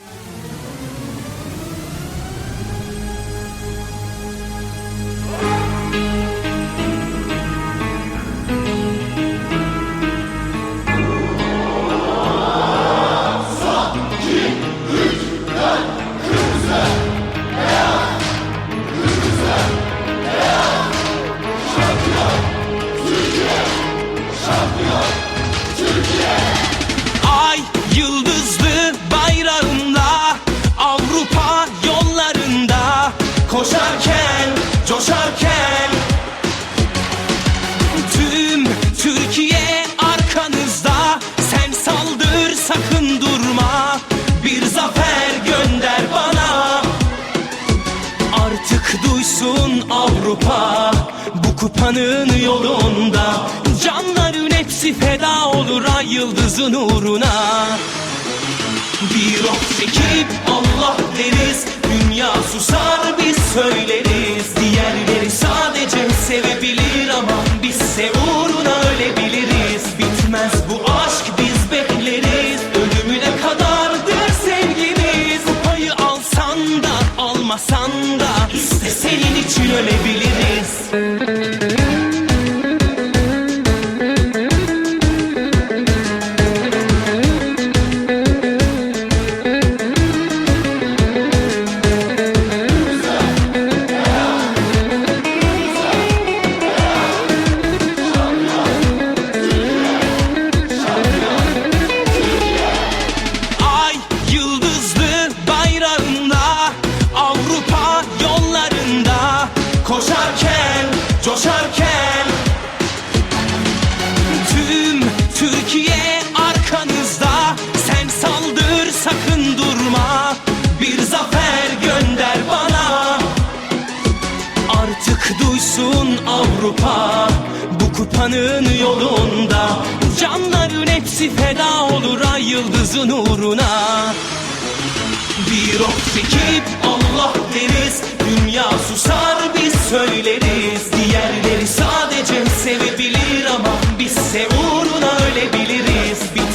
Ay coşarken Tüm Türkiye arkanızda. Sen saldır sakın durma. Bir zafer gönder bana. Artık duysun Avrupa Bu kupanın yolunda. Canların hepsi feda olur ay yıldızın uğruna. Bir of çekip Allah deriz. Dünya susar biz söyleriz sevebilir ama Bizse uğruna ölebiliriz. Bitmez bu aşk biz bekleriz. Ölümüne kadardır sevgimiz? Kupayı alsan da almasan da İşte senin için ölebiliriz Duysun Avrupa. Bu kupanın yolunda Canların hepsi feda olur ay yıldızın uğruna. Bir ok çekip Allah